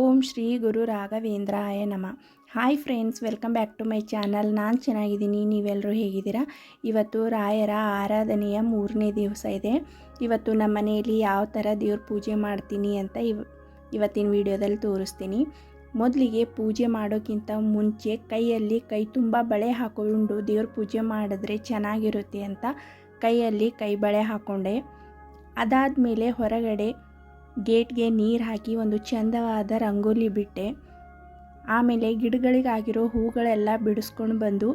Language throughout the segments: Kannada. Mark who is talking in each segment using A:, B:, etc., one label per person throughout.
A: ಓಂ ಶ್ರೀ ಗುರು ರಾಘವೇಂದ್ರಾಯ ನಮ. Hi friends, welcome back to my channel. ನಾನು ಚೆನ್ನಾಗಿದ್ದೀನಿ ನೀವೆಲ್ಲರೂ ಹೇಗಿದ್ದೀರಾ? ಇವತ್ತು ರಾಯರ ಆರಾಧನೆಯ ಮೂರನೇ ದಿವಸ ಇದೆ. ಇವತ್ತು ನಮ್ಮ ಮನೆಯಲ್ಲಿ ಯಾವ ಥರ ದೇವ್ರ ಪೂಜೆ ಮಾಡ್ತೀನಿ ಅಂತ ಇವ್, ಇವತ್ತಿನ ವಿಡಿಯೋದಲ್ಲಿ ತೋರಿಸ್ತೀನಿ. ಮೊದಲಿಗೆ ಪೂಜೆ ಮಾಡೋಕ್ಕಿಂತ ಮುಂಚೆ ಕೈಯಲ್ಲಿ ಕೈ ತುಂಬ ಬಳೆ ಹಾಕೊಂಡು ದೇವ್ರ ಪೂಜೆ ಮಾಡಿದ್ರೆ ಚೆನ್ನಾಗಿರುತ್ತೆ ಅಂತ ಕೈಯಲ್ಲಿ ಕೈ ಬಳೆ ಹಾಕ್ಕೊಂಡೆ ಅದಾದಮೇಲೆ ಹೊರಗಡೆ ಗೇಟ್ಗೆ ನೀರು ಹಾಕಿ ಒಂದು ಚಂದವಾದ ರಂಗೋಲಿ ಬಿಟ್ಟೆ. ಆಮೇಲೆ ಗಿಡಗಳಿಗಾಗಿರೋ ಹೂಗಳೆಲ್ಲ ಬಿಡಿಸ್ಕೊಂಡು ಬಂದು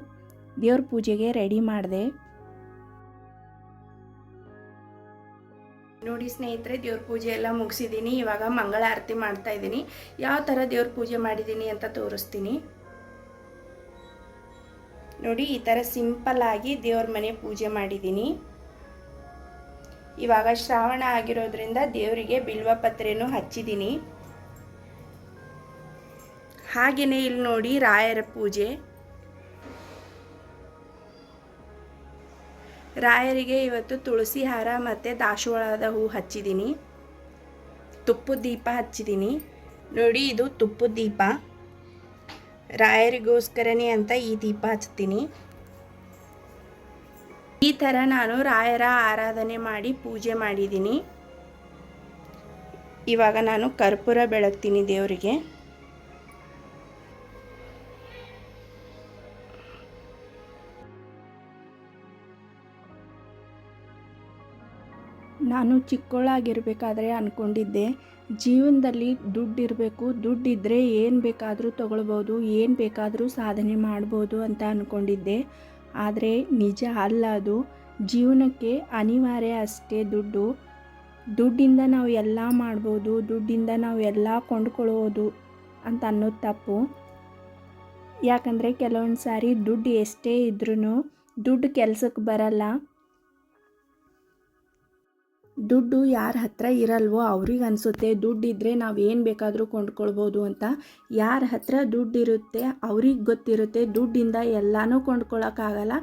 A: ದೇವ್ರ ಪೂಜೆಗೆ ರೆಡಿ ಮಾಡಿದೆ. ನೋಡಿ ಸ್ನೇಹಿತರೆ, ದೇವ್ರ ಪೂಜೆ ಎಲ್ಲ ಮುಗಿಸಿದ್ದೀನಿ. ಇವಾಗ ಮಂಗಳ ಆರತಿ ಮಾಡ್ತಾ ಇದ್ದೀನಿ. ಯಾವ ಥರ ದೇವ್ರ ಪೂಜೆ ಮಾಡಿದ್ದೀನಿ ಅಂತ ತೋರಿಸ್ತೀನಿ. ನೋಡಿ, ಈ ಥರ ಸಿಂಪಲ್ ಆಗಿ ದೇವ್ರ ಮನೆ ಪೂಜೆ ಮಾಡಿದ್ದೀನಿ. ಇವಾಗ ಶ್ರಾವಣ ಆಗಿರೋದ್ರಿಂದ ದೇವರಿಗೆ ಬಿಲ್ವ ಪತ್ರೆನೂ ಹಚ್ಚಿದ್ದೀನಿ. ಹಾಗೆಯೇ ಇಲ್ಲಿ ನೋಡಿ ರಾಯರ ಪೂಜೆ. ರಾಯರಿಗೆ ಇವತ್ತು ತುಳಸಿ ಹಾರ ಮತ್ತು ದಾಸವಾಳದ ಹೂ ಹಚ್ಚಿದ್ದೀನಿ. ತುಪ್ಪದ ದೀಪ ಹಚ್ಚಿದ್ದೀನಿ. ನೋಡಿ, ಇದು ತುಪ್ಪದ ದೀಪ. ರಾಯರಿಗೋಸ್ಕರನೇ ಅಂತ ಈ ದೀಪ ಹಚ್ತೀನಿ. ಈ ಥರ ನಾನು ರಾಯರ ಆರಾಧನೆ ಮಾಡಿ ಪೂಜೆ ಮಾಡಿದ್ದೀನಿ. ಇವಾಗ ನಾನು ಕರ್ಪೂರ ಬೆಳಗ್ತೀನಿ ದೇವರಿಗೆ. ನಾನು ಚಿಕ್ಕೋಳಾಗಿರಬೇಕಾದ್ರೆ ಅಂದ್ಕೊಂಡಿದ್ದೆ ಜೀವನದಲ್ಲಿ ದುಡ್ಡಿರಬೇಕು ದುಡ್ಡಿದ್ದರೆ ಏನು ಬೇಕಾದರೂ ತೊಗೊಳ್ಬೋದು, ಏನು ಬೇಕಾದರೂ ಸಾಧನೆ ಮಾಡ್ಬೋದು ಅಂತ ಅಂದ್ಕೊಂಡಿದ್ದೆ ಆದರೆ ನಿಜ ಅಲ್ಲ ಅದು. ಜೀವನಕ್ಕೆ ಅನಿವಾರ್ಯ ಅಷ್ಟೇ ದುಡ್ಡು. ದುಡ್ಡಿಂದ ನಾವು ಎಲ್ಲ ಮಾಡ್ಬೋದು, ದುಡ್ಡಿಂದ ನಾವು ಎಲ್ಲ ಕೊಂಡ್ಕೊಳ್ಳೋದು ಅಂತ ಅನ್ನೋದು ತಪ್ಪು. ಯಾಕಂದರೆ ಕೆಲವೊಂದು ಸಾರಿ ದುಡ್ಡು ಎಷ್ಟೇ ಇದ್ರೂ ದುಡ್ಡು ಕೆಲಸಕ್ಕೆ ಬರಲ್ಲ. ದುಡ್ಡು ಯಾರ ಹತ್ರ ಇರಲ್ವೋ ಅವ್ರಿಗೆ ಅನಿಸುತ್ತೆ. ದುಡ್ಡಿದ್ದರೆ ನಾವು ಏನು ಬೇಕಾದರೂ ಕೊಂಡ್ಕೊಳ್ಬೋದು ಅಂತ. ಯಾರ ಹತ್ರ ದುಡ್ಡಿರುತ್ತೆ ಅವ್ರಿಗೆ ಗೊತ್ತಿರುತ್ತೆ. ದುಡ್ಡಿಂದ ಎಲ್ಲನೂ ಕೊಂಡ್ಕೊಳ್ಳೋಕ್ಕಾಗಲ್ಲ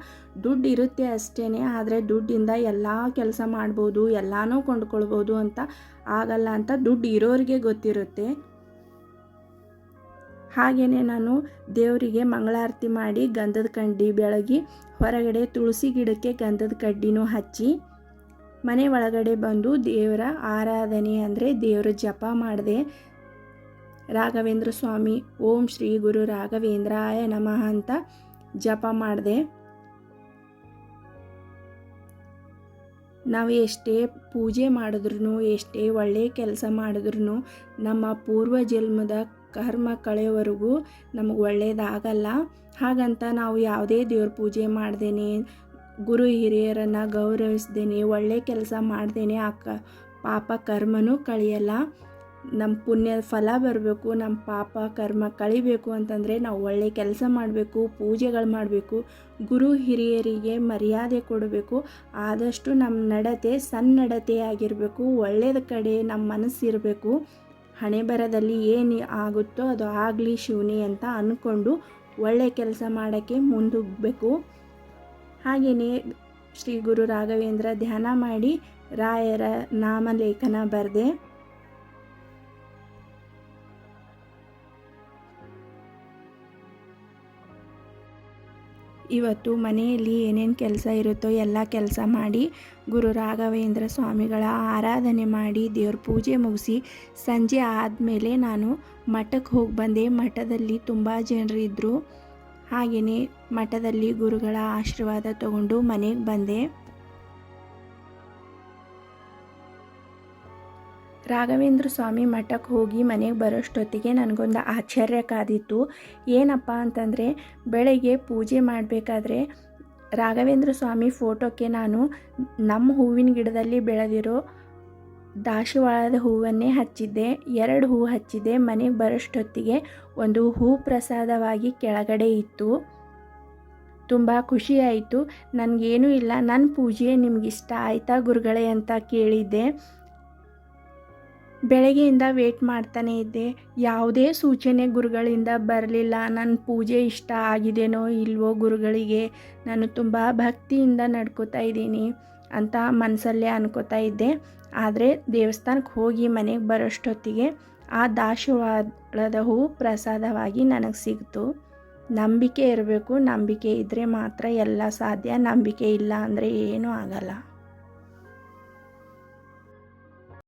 A: ದುಡ್ಡು ಇರುತ್ತೆ ಅಷ್ಟೇ ಆದರೆ ದುಡ್ಡಿಂದ ಎಲ್ಲ ಕೆಲಸ ಮಾಡ್ಬೋದು, ಎಲ್ಲನೂ ಕೊಂಡ್ಕೊಳ್ಬೋದು ಅಂತ ಆಗಲ್ಲ ಅಂತ ದುಡ್ಡು ಇರೋರಿಗೆ ಗೊತ್ತಿರುತ್ತೆ. ಹಾಗೆಯೇ ನಾನು ದೇವರಿಗೆ ಮಂಗಳಾರತಿ ಮಾಡಿ ಗಂಧದ ಕಡ್ಡಿ ಬೆಳಗಿ ಹೊರಗಡೆ ತುಳಸಿ ಗಿಡಕ್ಕೆ ಗಂಧದ ಕಡ್ಡಿನೂ ಹಚ್ಚಿ ಮನೆ ಒಳಗಡೆ ಬಂದು ದೇವರ ಆರಾಧನೆ ಅಂದರೆ ದೇವರ ಜಪ ಮಾಡಿದೆ. ರಾಘವೇಂದ್ರ ಸ್ವಾಮಿ, ಓಂ ಶ್ರೀ ಗುರು ರಾಘವೇಂದ್ರಾಯ ನಮಃ ಅಂತ ಜಪ ಮಾಡಿದೆ. ನಾವು ಎಷ್ಟೇ ಪೂಜೆ ಮಾಡಿದ್ರು ಎಷ್ಟೇ ಒಳ್ಳೆಯ ಕೆಲಸ ಮಾಡಿದ್ರು ನಮ್ಮ ಪೂರ್ವ ಜನ್ಮದ ಕರ್ಮ ಕಳೆಯವರೆಗೂ ನಮಗೆ ಒಳ್ಳೆಯದಾಗಲ್ಲ ಹಾಗಂತ ನಾವು ಯಾವುದೇ ದೇವ್ರ ಪೂಜೆ ಮಾಡ್ದೇನೆ ಗುರು ಹಿರಿಯರನ್ನು ಗೌರವಿಸ್ದೇನೆ, ಒಳ್ಳೆ ಕೆಲಸ ಮಾಡ್ದೇನೆ ಆ ಕ ಪಾಪ ಕರ್ಮನೂ ಕಳಿಯಲ್ಲ. ನಮ್ಮ ಪುಣ್ಯದ ಫಲ ಬರಬೇಕು ನಮ್ಮ ಪಾಪ ಕರ್ಮ ಕಳಿಬೇಕು ಅಂತಂದರೆ ನಾವು ಒಳ್ಳೆ ಕೆಲಸ ಮಾಡಬೇಕು, ಪೂಜೆಗಳು ಮಾಡಬೇಕು, ಗುರು ಹಿರಿಯರಿಗೆ ಮರ್ಯಾದೆ ಕೊಡಬೇಕು, ಆದಷ್ಟು ನಮ್ಮ ನಡತೆ ಸನ್ನಡತೆ ಆಗಿರಬೇಕು ಒಳ್ಳೆಯದ ಕಡೆ ನಮ್ಮ ಮನಸ್ಸಿರಬೇಕು. ಹಣೆ ಬರದಲ್ಲಿ ಏನು ಆಗುತ್ತೋ ಅದು ಆಗಲಿ ಶಿವನಿ ಅಂತ ಅಂದ್ಕೊಂಡು ಒಳ್ಳೆ ಕೆಲಸ ಮಾಡೋಕ್ಕೆ ಮುಂದೋಗಬೇಕು. ಹಾಗೆಯೇ ಶ್ರೀ ಗುರು ರಾಘವೇಂದ್ರ ಧ್ಯಾನ ಮಾಡಿ ರಾಯರ ನಾಮಲೇಖನ ಬರೆದೆ. ಇವತ್ತು ಮನೆಯಲ್ಲಿ ಏನೇನು ಕೆಲಸ ಇರುತ್ತೋ ಎಲ್ಲ ಕೆಲಸ ಮಾಡಿ ಗುರು ರಾಘವೇಂದ್ರ ಸ್ವಾಮಿಗಳ ಆರಾಧನೆ ಮಾಡಿ ದೇವ್ರ ಪೂಜೆ ಮುಗಿಸಿ ಸಂಜೆ ಆದಮೇಲೆ ನಾನು ಮಠಕ್ಕೆ ಹೋಗಿ ಬಂದೆ. ಮಠದಲ್ಲಿ ತುಂಬ ಜನರಿದ್ದರು ಹಾಗೆಯೇ ಮಠದಲ್ಲಿ ಗುರುಗಳ ಆಶೀರ್ವಾದ ತಗೊಂಡು ಮನೆಗೆ ಬಂದೆ. ರಾಘವೇಂದ್ರ ಸ್ವಾಮಿ ಮಠಕ್ಕೆ ಹೋಗಿ ಮನೆಗೆ ಬರೋಷ್ಟೊತ್ತಿಗೆ ನನಗೊಂದು ಆಶ್ಚರ್ಯ ಕಾದಿತ್ತು. ಏನಪ್ಪ ಅಂತಂದರೆ, ಬೆಳಗ್ಗೆ ಪೂಜೆ ಮಾಡಬೇಕಾದ್ರೆ ರಾಘವೇಂದ್ರ ಸ್ವಾಮಿ ಫೋಟೋಕ್ಕೆ ನಾನು ನಮ್ಮ ಹೂವಿನ ಗಿಡದಲ್ಲಿ ಬೆಳೆದಿರೋ ದಾಸವಾಳದ ಹೂವನ್ನೇ ಹಚ್ಚಿದ್ದೆ, ಎರಡು ಹೂ ಹಚ್ಚಿದ್ದೆ ಮನೆಗೆ ಬರೋಷ್ಟೊತ್ತಿಗೆ ಒಂದು ಹೂ ಪ್ರಸಾದವಾಗಿ ಕೆಳಗಡೆ ಇತ್ತು. ತುಂಬ ಖುಷಿಯಾಯಿತು ನನಗೇನೂ ಇಲ್ಲ ನನ್ನ ಪೂಜೆ ನಿಮಗಿಷ್ಟ ಆಯಿತಾ ಗುರುಗಳೇ ಅಂತ ಕೇಳಿದ್ದೆ. ಬೆಳಗ್ಗೆಯಿಂದ ವೇಟ್ ಮಾಡ್ತಾನೆ ಇದ್ದೆ. ಯಾವುದೇ ಸೂಚನೆ ಗುರುಗಳಿಂದ ಬರಲಿಲ್ಲ. ನನ್ನ ಪೂಜೆ ಇಷ್ಟ ಆಗಿದೆನೋ ಇಲ್ವೋ ಗುರುಗಳಿಗೆ, ನಾನು ತುಂಬ ಭಕ್ತಿಯಿಂದ ನಡ್ಕೋತಾ ಇದ್ದೀನಿ. ಅಂತ ಮನಸ್ಸಲ್ಲೇ ಅನ್ಕೋತಾ ಇದ್ದೆ. ಆದರೆ ದೇವಸ್ಥಾನಕ್ಕೆ ಹೋಗಿ ಮನೆಗೆ ಬರೋಷ್ಟೊತ್ತಿಗೆ ಆ ದಾಶವಾಳದ ಹೂ ಪ್ರಸಾದವಾಗಿ ನನಗೆ ಸಿಗ್ತು. ನಂಬಿಕೆ ಇರಬೇಕು, ನಂಬಿಕೆ ಇದ್ದರೆ ಮಾತ್ರ ಎಲ್ಲ ಸಾಧ್ಯ. ನಂಬಿಕೆ ಇಲ್ಲ ಅಂದರೆ ಏನೂ ಆಗಲ್ಲ.